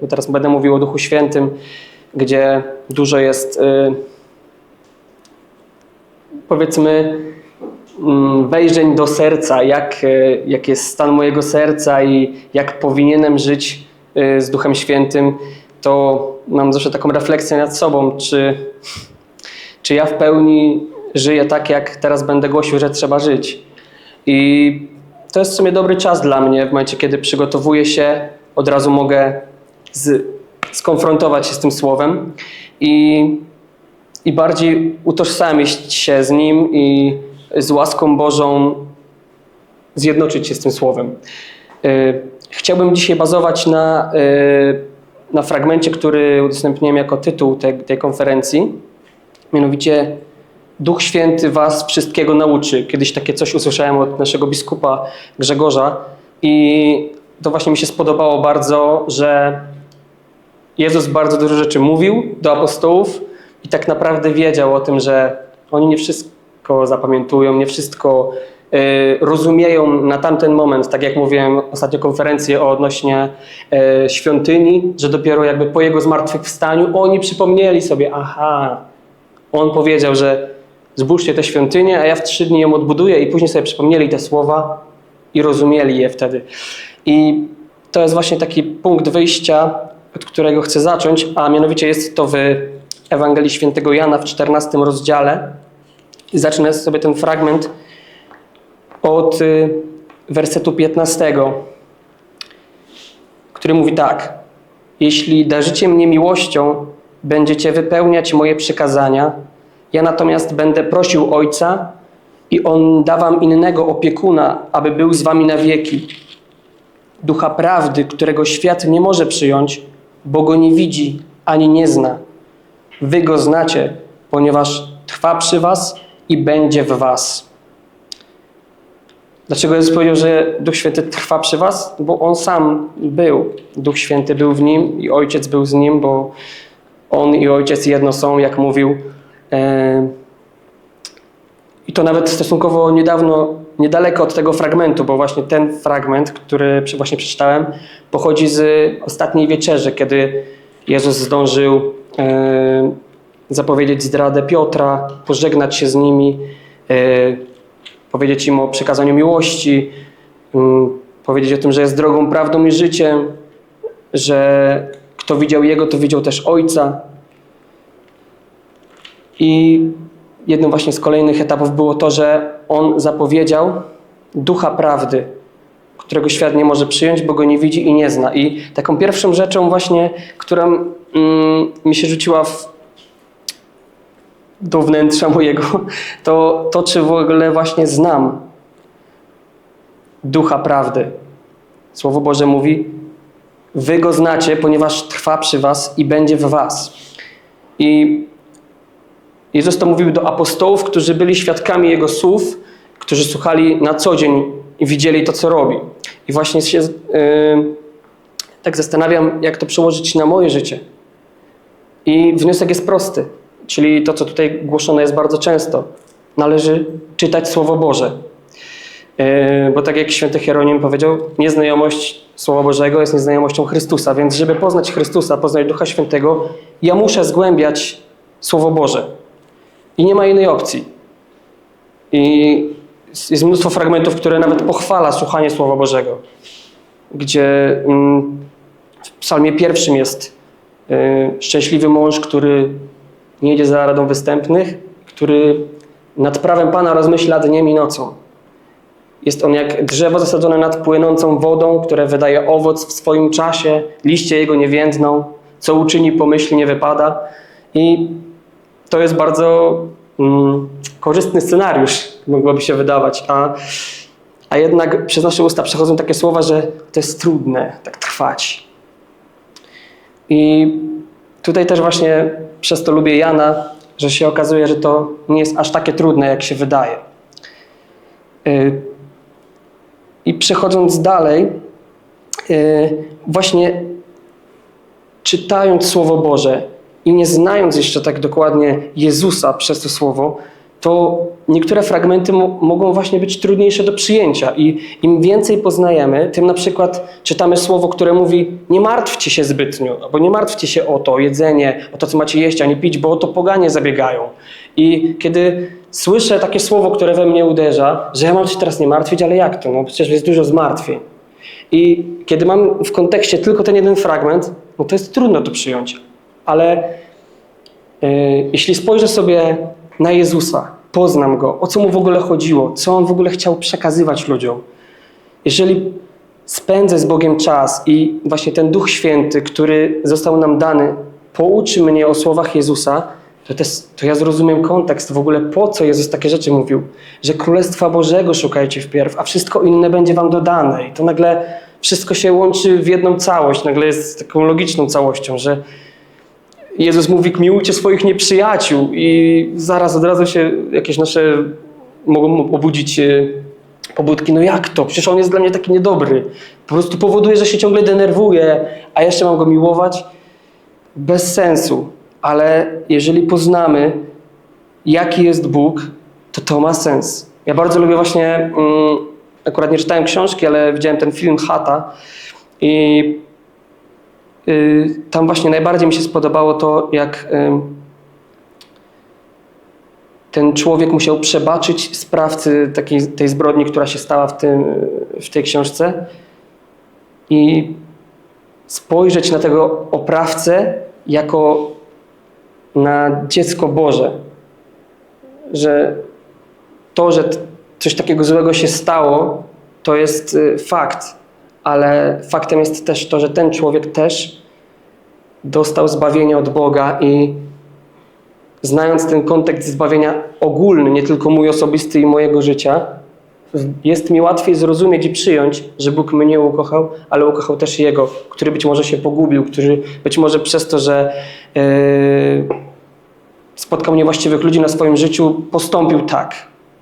bo teraz będę mówił o Duchu Świętym, gdzie dużo jest, y, powiedzmy, mm, wejrzeń do serca, jak, y, jak jest stan mojego serca i jak powinienem żyć y, z Duchem Świętym, to mam zawsze taką refleksję nad sobą, czy, czy ja w pełni żyję tak, jak teraz będę głosił, że trzeba żyć. I to jest w sumie dobry czas dla mnie, w momencie, kiedy przygotowuję się, od razu mogę z, skonfrontować się z tym słowem i, i bardziej utożsamić się z nim i z łaską Bożą zjednoczyć się z tym słowem. Y, Chciałbym dzisiaj bazować na, y, na fragmencie, który udostępniłem jako tytuł tej, tej konferencji, mianowicie Duch Święty was wszystkiego nauczy. Kiedyś takie coś usłyszałem od naszego biskupa Grzegorza i to właśnie mi się spodobało bardzo, że Jezus bardzo dużo rzeczy mówił do apostołów i tak naprawdę wiedział o tym, że oni nie wszystko zapamiętują, nie wszystko y, rozumieją na tamten moment, tak jak mówiłem ostatnio konferencję o odnośnie y, świątyni, że dopiero jakby po jego zmartwychwstaniu oni przypomnieli sobie, aha, on powiedział, że zbóżcie tę świątynię, a ja w trzy dni ją odbuduję i później sobie przypomnieli te słowa i rozumieli je wtedy. I to jest właśnie taki punkt wyjścia, od którego chcę zacząć, a mianowicie jest to w Ewangelii Świętego Jana w 14 rozdziale. I zacznę sobie ten fragment od y, wersetu 15, który mówi tak. Jeśli darzycie mnie miłością, będziecie wypełniać moje przykazania. Ja natomiast będę prosił Ojca i On da wam innego opiekuna, aby był z wami na wieki. Ducha prawdy, którego świat nie może przyjąć, bo go nie widzi ani nie zna. Wy go znacie, ponieważ trwa przy was i będzie w was. Dlaczego Jezus powiedział, że Duch Święty trwa przy was? Bo On sam był. Duch Święty był w Nim i Ojciec był z Nim, bo On i Ojciec jedno są, jak mówił. E, I to nawet stosunkowo niedawno, niedaleko od tego fragmentu, bo właśnie ten fragment, który właśnie przeczytałem, pochodzi z ostatniej wieczerzy, kiedy Jezus zdążył e, zapowiedzieć zdradę Piotra, pożegnać się z nimi, e, powiedzieć im o przekazaniu miłości, powiedzieć o tym, że jest drogą, prawdą i życiem, że kto widział Jego, to widział też Ojca. I jednym właśnie z kolejnych etapów było to, że On zapowiedział ducha prawdy, którego świat nie może przyjąć, bo go nie widzi i nie zna. I taką pierwszą rzeczą właśnie, która mm, mi się rzuciła w, do wnętrza mojego, to to, czy w ogóle właśnie znam ducha prawdy. Słowo Boże mówi, wy go znacie, ponieważ trwa przy was i będzie w was. I Jezus to mówił do apostołów, którzy byli świadkami Jego słów, którzy słuchali na co dzień i widzieli to, co robi. I właśnie się yy, tak zastanawiam, jak to przełożyć na moje życie. I wniosek jest prosty, czyli to, co tutaj głoszone jest bardzo często. Należy czytać Słowo Boże. Yy, bo tak jak święty Hieronim powiedział, nieznajomość Słowa Bożego jest nieznajomością Chrystusa, więc żeby poznać Chrystusa, poznać Ducha Świętego, ja muszę zgłębiać Słowo Boże. I nie ma innej opcji. I jest mnóstwo fragmentów, które nawet pochwala słuchanie Słowa Bożego. Gdzie mm, w psalmie pierwszym jest y, szczęśliwy mąż, który nie jedzie za radą występnych, który nad prawem Pana rozmyśla dniem i nocą. Jest on jak drzewo zasadzone nad płynącą wodą, które wydaje owoc w swoim czasie, liście jego nie więdną, co uczyni pomyśli nie wypada. I to jest bardzo mm, korzystny scenariusz, mogłoby się wydawać, a, a jednak przez nasze usta przechodzą takie słowa, że to jest trudne tak trwać. I tutaj też właśnie przez to lubię Jana, że się okazuje, że to nie jest aż takie trudne, jak się wydaje. Y, I przechodząc dalej, y, właśnie czytając Słowo Boże i nie znając jeszcze tak dokładnie Jezusa przez to Słowo, to niektóre fragmenty mo- mogą właśnie być trudniejsze do przyjęcia. I im więcej poznajemy, tym na przykład czytamy słowo, które mówi: Nie martwcie się zbytnio, albo nie martwcie się o to, jedzenie, o to, co macie jeść, ani pić, bo o to poganie zabiegają. I kiedy słyszę takie słowo, które we mnie uderza, że ja mam się teraz nie martwić, ale jak to? No przecież jest dużo zmartwień. I kiedy mam w kontekście tylko ten jeden fragment, no to jest trudno to przyjąć. Ale yy, jeśli spojrzę sobie na Jezusa, poznam Go, o co Mu w ogóle chodziło, co On w ogóle chciał przekazywać ludziom, jeżeli spędzę z Bogiem czas i właśnie ten Duch Święty, który został nam dany, pouczy mnie o słowach Jezusa, to, to ja zrozumiem kontekst w ogóle, po co Jezus takie rzeczy mówił, że Królestwa Bożego szukajcie wpierw, a wszystko inne będzie wam dodane. I to nagle wszystko się łączy w jedną całość, nagle jest taką logiczną całością, że Jezus mówi, miłujcie swoich nieprzyjaciół i zaraz od razu się jakieś nasze mogą obudzić e, pobudki. No jak to? Przecież on jest dla mnie taki niedobry. Po prostu powoduje, że się ciągle denerwuję, a jeszcze mam go miłować? Bez sensu. Ale jeżeli poznamy, jaki jest Bóg, to to ma sens. Ja bardzo lubię właśnie, mm, akurat nie czytałem książki, ale widziałem ten film Chata i tam właśnie najbardziej mi się spodobało to, jak y, ten człowiek musiał przebaczyć sprawcy takiej, tej zbrodni, która się stała w, tym, w tej książce i spojrzeć na tego oprawcę jako na dziecko Boże. Że to, że coś takiego złego się stało, to jest y, fakt, ale faktem jest też to, że ten człowiek też dostał zbawienie od Boga i znając ten kontekst zbawienia ogólny, nie tylko mój osobisty i mojego życia, jest mi łatwiej zrozumieć i przyjąć, że Bóg mnie ukochał, ale ukochał też Jego, który być może się pogubił, który być może przez to, że yy, spotkał niewłaściwych ludzi na swoim życiu, postąpił tak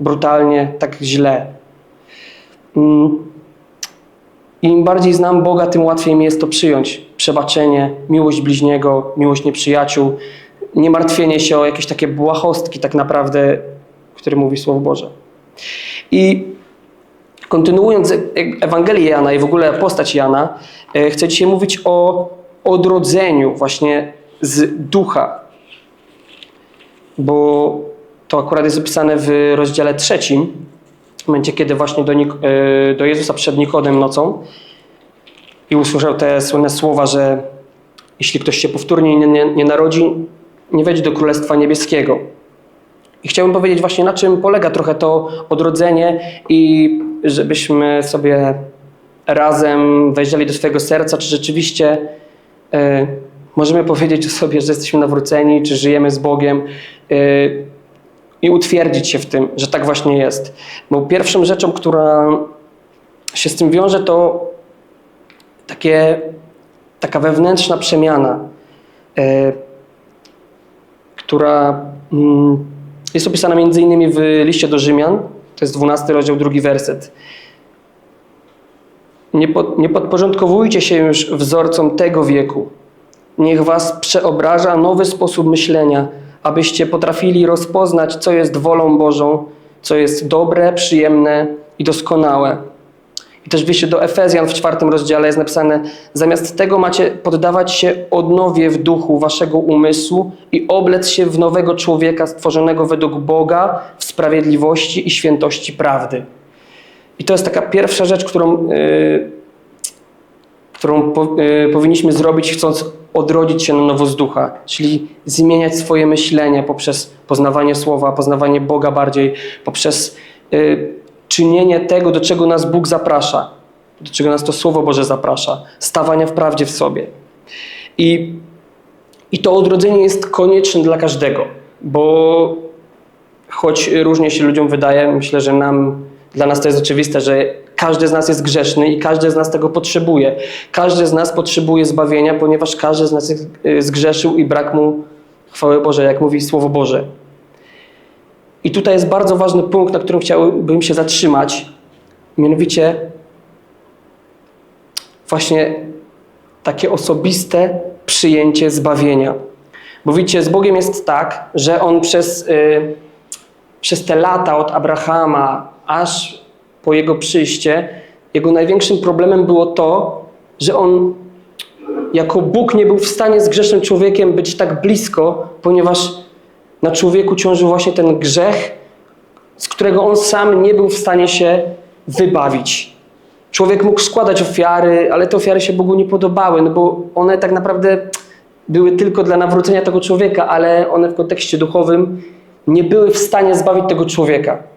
brutalnie, tak źle. Mm. Im bardziej znam Boga, tym łatwiej mi jest to przyjąć. Przebaczenie, miłość bliźniego, miłość nieprzyjaciół, nie martwienie się o jakieś takie błahostki tak naprawdę, które mówi Słowo Boże. I kontynuując e- Ewangelię Jana i w ogóle postać Jana, e, chcę dzisiaj mówić o odrodzeniu właśnie z ducha. Bo to akurat jest opisane w rozdziale trzecim, w momencie, kiedy właśnie do, Nik- e, do Jezusa przed Nikodem nocą i usłyszał te słynne słowa, że jeśli ktoś się powtórnie nie, nie, nie narodzi, nie wejdzie do Królestwa Niebieskiego. I chciałbym powiedzieć właśnie, na czym polega trochę to odrodzenie i żebyśmy sobie razem wejrzeli do swojego serca, czy rzeczywiście e, możemy powiedzieć o sobie, że jesteśmy nawróceni, czy żyjemy z Bogiem e, i utwierdzić się w tym, że tak właśnie jest. Bo pierwszą rzeczą, która się z tym wiąże, to takie, taka wewnętrzna przemiana, e, która mm, jest opisana między innymi w liście do Rzymian, to jest 12 rozdział, drugi werset. Nie, nie podporządkowujcie się już wzorcom tego wieku. Niech was przeobraża nowy sposób myślenia, abyście potrafili rozpoznać, co jest wolą Bożą, co jest dobre, przyjemne i doskonałe. I też w do Efezjan w czwartym rozdziale jest napisane: Zamiast tego macie poddawać się odnowie w duchu waszego umysłu i oblec się w nowego człowieka stworzonego według Boga w sprawiedliwości i świętości prawdy. I to jest taka pierwsza rzecz, którą, yy, którą po, yy, powinniśmy zrobić, chcąc odrodzić się na nowo z ducha, czyli zmieniać swoje myślenie poprzez poznawanie słowa, poznawanie Boga bardziej, poprzez yy, czynienie tego, do czego nas Bóg zaprasza, do czego nas to Słowo Boże zaprasza, stawania w prawdzie w sobie. I, i to odrodzenie jest konieczne dla każdego, bo choć różnie się ludziom wydaje, myślę, że nam, dla nas to jest oczywiste, że każdy z nas jest grzeszny i każdy z nas tego potrzebuje. Każdy z nas potrzebuje zbawienia, ponieważ każdy z nas y, zgrzeszył i brak mu chwały Bożej, jak mówi Słowo Boże. I tutaj jest bardzo ważny punkt, na którym chciałbym się zatrzymać. Mianowicie właśnie takie osobiste przyjęcie zbawienia. Bo widzicie, z Bogiem jest tak, że On przez, yy, przez te lata od Abrahama aż po jego przyjście, jego największym problemem było to, że on jako Bóg nie był w stanie z grzesznym człowiekiem być tak blisko, ponieważ na człowieku ciążył właśnie ten grzech, z którego on sam nie był w stanie się wybawić. Człowiek mógł składać ofiary, ale te ofiary się Bogu nie podobały, no bo one tak naprawdę były tylko dla nawrócenia tego człowieka, ale one w kontekście duchowym nie były w stanie zbawić tego człowieka.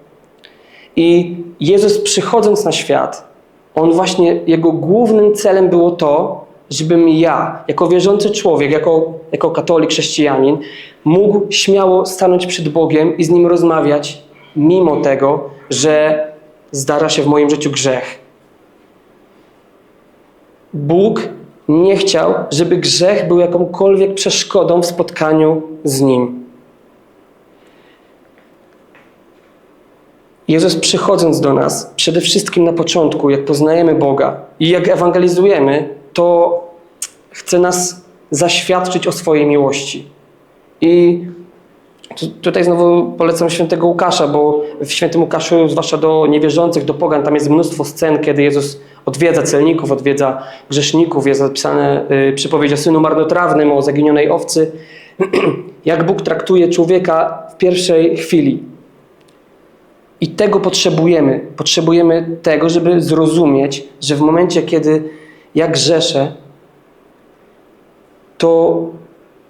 I Jezus przychodząc na świat, on właśnie, jego głównym celem było to, żebym ja, jako wierzący człowiek, jako, jako katolik, chrześcijanin, mógł śmiało stanąć przed Bogiem i z Nim rozmawiać, mimo tego, że zdarza się w moim życiu grzech. Bóg nie chciał, żeby grzech był jakąkolwiek przeszkodą w spotkaniu z Nim. Jezus przychodząc do nas, przede wszystkim na początku, jak poznajemy Boga i jak ewangelizujemy, to chce nas zaświadczyć o swojej miłości. I tu, tutaj znowu polecam świętego Łukasza, bo w świętym Łukaszu, zwłaszcza do niewierzących, do pogan, tam jest mnóstwo scen, kiedy Jezus odwiedza celników, odwiedza grzeszników, jest zapisane y, przypowieść o synu marnotrawnym, o zaginionej owcy. jak Bóg traktuje człowieka w pierwszej chwili. I tego potrzebujemy. Potrzebujemy tego, żeby zrozumieć, że w momencie, kiedy ja grzeszę, to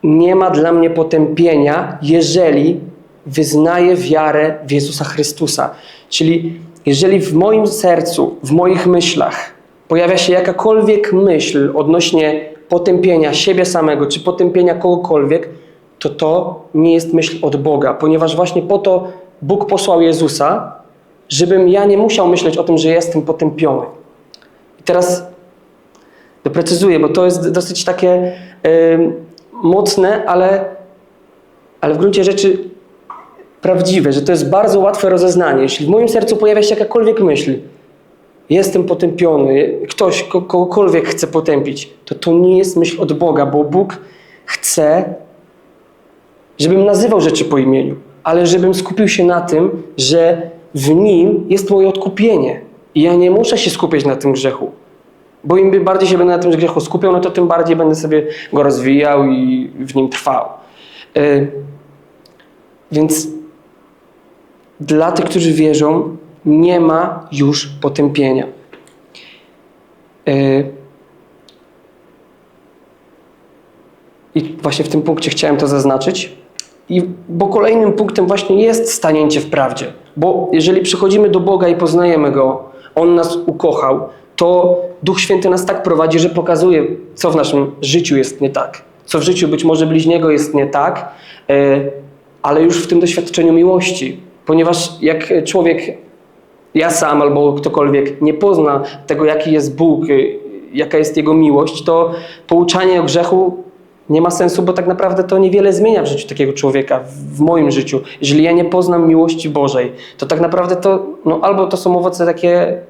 nie ma dla mnie potępienia, jeżeli wyznaję wiarę w Jezusa Chrystusa. Czyli jeżeli w moim sercu, w moich myślach pojawia się jakakolwiek myśl odnośnie potępienia siebie samego, czy potępienia kogokolwiek, to to nie jest myśl od Boga, ponieważ właśnie po to Bóg posłał Jezusa, żebym ja nie musiał myśleć o tym, że jestem potępiony. I teraz doprecyzuję, bo to jest dosyć takie yy, mocne, ale, ale w gruncie rzeczy prawdziwe, że to jest bardzo łatwe rozeznanie. Jeśli w moim sercu pojawia się jakakolwiek myśl, jestem potępiony, ktoś kogokolwiek chce potępić, to to nie jest myśl od Boga, bo Bóg chce, żebym nazywał rzeczy po imieniu, ale żebym skupił się na tym, że w Nim jest moje odkupienie. I ja nie muszę się skupiać na tym grzechu. Bo im bardziej się będę na tym grzechu skupiał, no to tym bardziej będę sobie go rozwijał i w nim trwał. Yy, więc dla tych, którzy wierzą, nie ma już potępienia. Yy, I właśnie w tym punkcie chciałem to zaznaczyć. I, bo kolejnym punktem właśnie jest stanięcie w prawdzie. Bo jeżeli przychodzimy do Boga i poznajemy Go, On nas ukochał, to Duch Święty nas tak prowadzi, że pokazuje, co w naszym życiu jest nie tak. Co w życiu być może bliźniego jest nie tak, e, ale już w tym doświadczeniu miłości. Ponieważ jak człowiek, ja sam albo ktokolwiek, nie pozna tego, jaki jest Bóg, e, jaka jest Jego miłość, to pouczanie o grzechu nie ma sensu, bo tak naprawdę to niewiele zmienia w życiu takiego człowieka, w moim życiu. Jeżeli ja nie poznam miłości Bożej, to tak naprawdę to, no albo to są owoce takie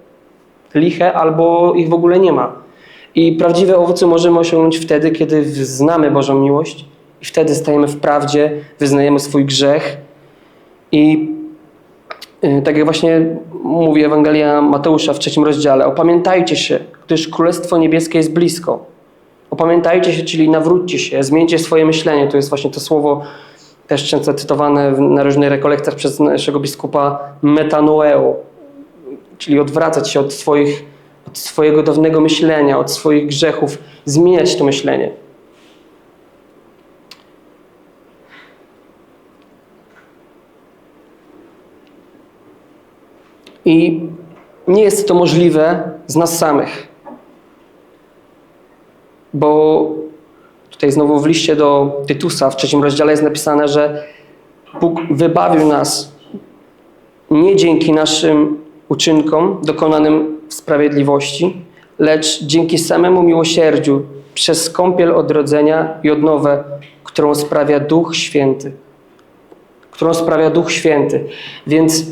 liche, albo ich w ogóle nie ma. I prawdziwe owoce możemy osiągnąć wtedy, kiedy znamy Bożą miłość i wtedy stajemy w prawdzie, wyznajemy swój grzech i yy, tak jak właśnie mówi Ewangelia Mateusza w trzecim rozdziale, opamiętajcie się, gdyż Królestwo Niebieskie jest blisko. Opamiętajcie się, czyli nawróćcie się, zmieńcie swoje myślenie. To jest właśnie to słowo też często cytowane na różnych rekolekcjach przez naszego biskupa metanoeo, czyli odwracać się od, swoich, od swojego dawnego myślenia, od swoich grzechów, zmieniać to myślenie. I nie jest to możliwe z nas samych. Bo tutaj znowu w liście do Tytusa w trzecim rozdziale jest napisane, że Bóg wybawił nas nie dzięki naszym uczynkom dokonanym w sprawiedliwości, lecz dzięki samemu miłosierdziu przez kąpiel odrodzenia i odnowę, którą sprawia Duch Święty. Którą sprawia Duch Święty. Więc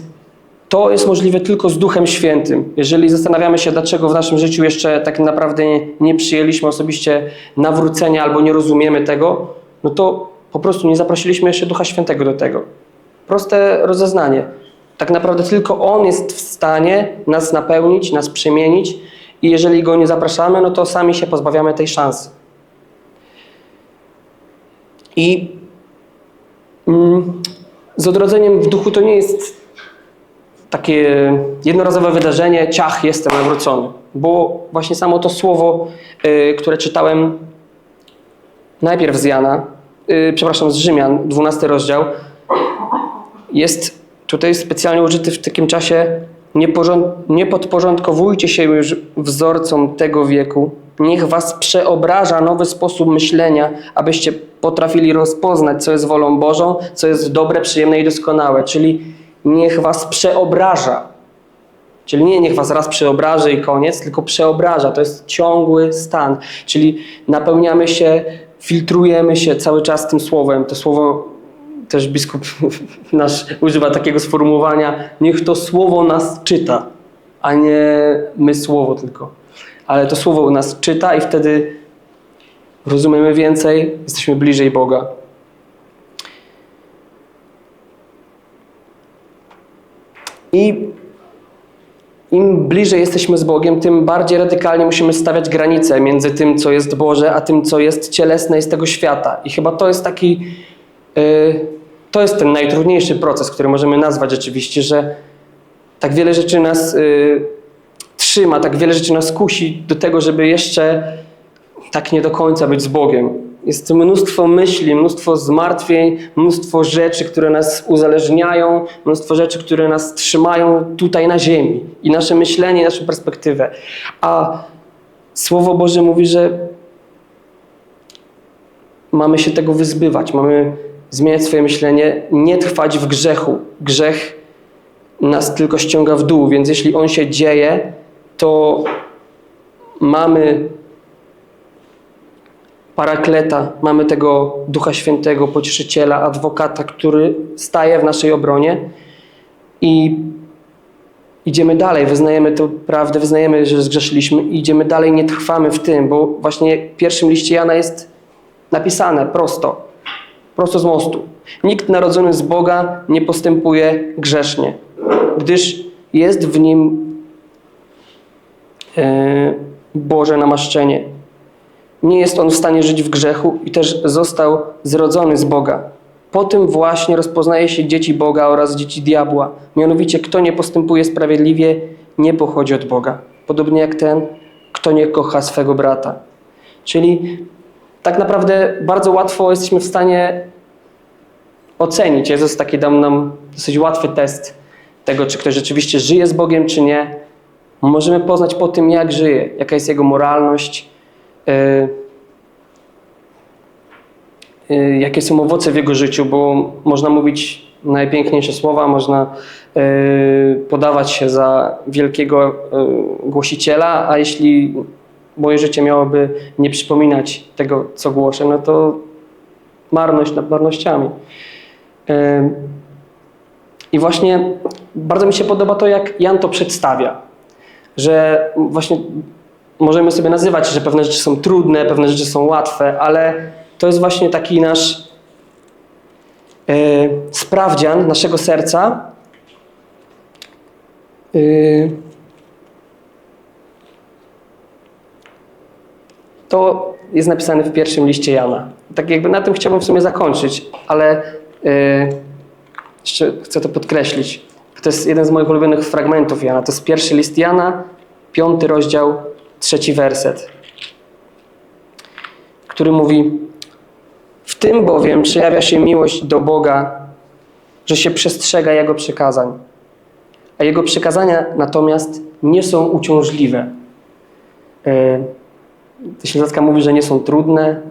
to jest możliwe tylko z Duchem Świętym. Jeżeli zastanawiamy się, dlaczego w naszym życiu jeszcze tak naprawdę nie, nie przyjęliśmy osobiście nawrócenia albo nie rozumiemy tego, no to po prostu nie zaprosiliśmy jeszcze Ducha Świętego do tego. Proste rozeznanie. Tak naprawdę tylko On jest w stanie nas napełnić, nas przemienić i jeżeli Go nie zapraszamy, no to sami się pozbawiamy tej szansy. I mm, z odrodzeniem w duchu to nie jest takie jednorazowe wydarzenie, ciach, jestem nawrócony. Bo właśnie samo to słowo, y, które czytałem najpierw z Jana, y, przepraszam, z Rzymian, 12 rozdział, jest tutaj specjalnie użyty w takim czasie nie, porząd- nie podporządkowujcie się już wzorcom tego wieku. Niech was przeobraża nowy sposób myślenia, abyście potrafili rozpoznać, co jest wolą Bożą, co jest dobre, przyjemne i doskonałe. Czyli niech was przeobraża. Czyli nie niech was raz przeobraży i koniec, tylko przeobraża. To jest ciągły stan. Czyli napełniamy się, filtrujemy się cały czas tym słowem. To słowo też biskup nasz używa takiego sformułowania, niech to słowo nas czyta, a nie my słowo tylko. Ale to słowo nas czyta i wtedy rozumiemy więcej, jesteśmy bliżej Boga. I im bliżej jesteśmy z Bogiem, tym bardziej radykalnie musimy stawiać granice między tym, co jest Boże, a tym, co jest cielesne i z tego świata. I chyba to jest taki, yy, to jest ten najtrudniejszy proces, który możemy nazwać rzeczywiście, że tak wiele rzeczy nas yy, trzyma, tak wiele rzeczy nas kusi do tego, żeby jeszcze tak nie do końca być z Bogiem. Jest mnóstwo myśli, mnóstwo zmartwień, mnóstwo rzeczy, które nas uzależniają, mnóstwo rzeczy, które nas trzymają tutaj na ziemi. I nasze myślenie, i naszą perspektywę. A Słowo Boże mówi, że mamy się tego wyzbywać, mamy zmieniać swoje myślenie, nie trwać w grzechu. Grzech nas tylko ściąga w dół, więc jeśli on się dzieje, to mamy parakleta, mamy tego Ducha Świętego, pocieszyciela, adwokata, który staje w naszej obronie i idziemy dalej, wyznajemy tę prawdę, wyznajemy, że zgrzeszyliśmy i idziemy dalej, nie trwamy w tym, bo właśnie w pierwszym liście Jana jest napisane prosto, prosto z mostu. Nikt narodzony z Boga nie postępuje grzesznie, gdyż jest w nim e, Boże namaszczenie. Nie jest on w stanie żyć w grzechu i też został zrodzony z Boga. Po tym właśnie rozpoznaje się dzieci Boga oraz dzieci diabła. Mianowicie, kto nie postępuje sprawiedliwie, nie pochodzi od Boga. Podobnie jak ten, kto nie kocha swego brata. Czyli tak naprawdę bardzo łatwo jesteśmy w stanie ocenić. Jezus taki dał nam dosyć łatwy test tego, czy ktoś rzeczywiście żyje z Bogiem, czy nie. Możemy poznać po tym, jak żyje, jaka jest jego moralność, jakie są owoce w jego życiu, bo można mówić najpiękniejsze słowa, można yy, podawać się za wielkiego głosiciela, a jeśli moje życie miałoby nie przypominać tego, co głoszę, no to marność nad marnościami. I właśnie bardzo mi się podoba to, jak Jan to przedstawia, że właśnie możemy sobie nazywać, że pewne rzeczy są trudne, pewne rzeczy są łatwe, ale to jest właśnie taki nasz yy, sprawdzian naszego serca. Yy, to jest napisane w pierwszym liście Jana. Tak jakby na tym chciałbym w sumie zakończyć, ale yy, jeszcze chcę to podkreślić. To jest jeden z moich ulubionych fragmentów Jana. To jest pierwszy list Jana, piąty rozdział, trzeci werset, który mówi: W tym bowiem przejawia się miłość do Boga, że się przestrzega Jego przykazań, a Jego przykazania natomiast nie są uciążliwe. Yy, Ślązacka mówi, że nie są trudne.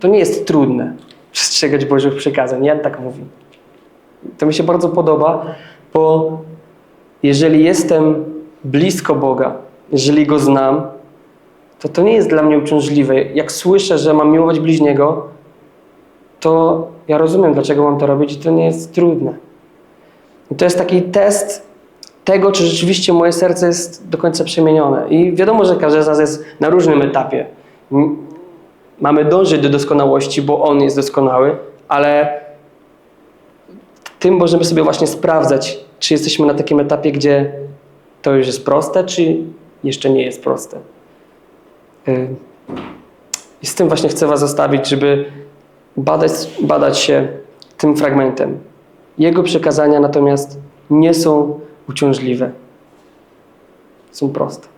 To nie jest trudne przestrzegać Bożych przykazań. Jan tak mówi. To mi się bardzo podoba, bo jeżeli jestem blisko Boga, jeżeli Go znam, to to nie jest dla mnie uciążliwe. Jak słyszę, że mam miłować bliźniego, to ja rozumiem, dlaczego mam to robić i to nie jest trudne. I to jest taki test tego, czy rzeczywiście moje serce jest do końca przemienione. I wiadomo, że każdy z nas jest na różnym etapie. Mamy dążyć do doskonałości, bo On jest doskonały, ale tym możemy sobie właśnie sprawdzać, czy jesteśmy na takim etapie, gdzie to już jest proste, czy jeszcze nie jest proste. Y, I z tym właśnie chcę Was zostawić, żeby badać, badać się tym fragmentem. Jego przekazania natomiast nie są uciążliwe. Są proste.